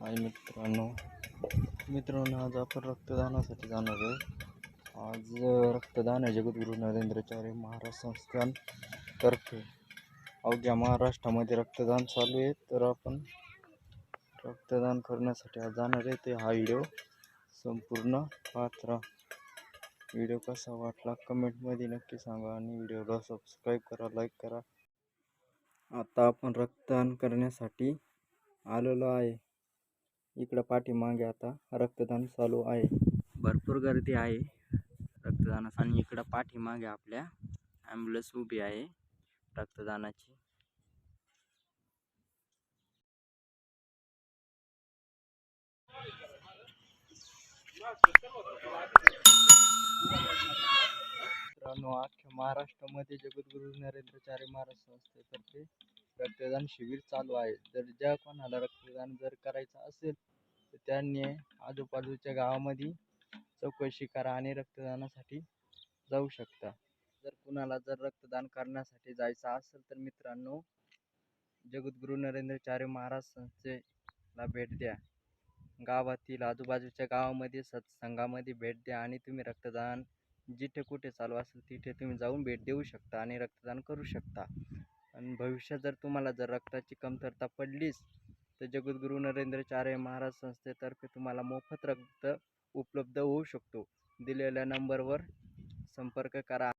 आणि मित्रांनो मित्रांनो आज आपण रक्तदानासाठी जाणार आहे. आज रक्तदान आहे जगद्गुरू नरेंद्रचार्य महाराज संस्थान तर्फे. अवघ्या महाराष्ट्रामध्ये रक्तदान चालू आहे. तर आपण रक्तदान करण्यासाठी आज जाणार आहे. ते हा व्हिडिओ संपूर्ण पात्र राहा. व्हिडिओ कसा वाटला कमेंटमध्ये नक्की सांगा आणि व्हिडिओला सबस्क्राईब करा लाईक करा. आता आपण रक्तदान करण्यासाठी आलेलो आहे. इकडं पाठीमागे आता रक्तदान चालू आहे. भरपूर गर्दी आहे रक्तदानास आणि इकडं पाठीमागे आपल्या ॲम्ब्युलन्स उभी आहे रक्तदानाची. मित्रांनो अख्ख्या महाराष्ट्रामध्ये जगद्गुरू नरेंद्रचार्य महाराज संस्थेतर्फे रक्तदान शिबिर चालू आहे. जर ज्या कोणाला रक्तदान जर करायचं असेल तर त्यांनी आजूबाजूच्या गावामध्ये चौकशी करा आणि रक्तदानासाठी जाऊ शकता. जर कुणाला जर रक्तदान करण्यासाठी जायचं असेल तर मित्रांनो जगद्गुरू नरेंद्रचार्य महाराज संस्थेला भेट द्या. गावातील आजूबाजूच्या गावामध्ये सत्संगामध्ये भेट द्या आणि तुम्ही रक्तदान जिथे कुठे चालू असेल तिथे तुम्ही जाऊन भेट देऊ शकता आणि रक्तदान करू शकता. आणि भविष्यात जर तुम्हाला जर रक्ताची कमतरता पडलीच तर जगद्गुरू नरेंद्रचार्य महाराज संस्थेतर्फे तुम्हाला मोफत रक्त उपलब्ध होऊ शकतो. दिलेल्या नंबरवर संपर्क करा.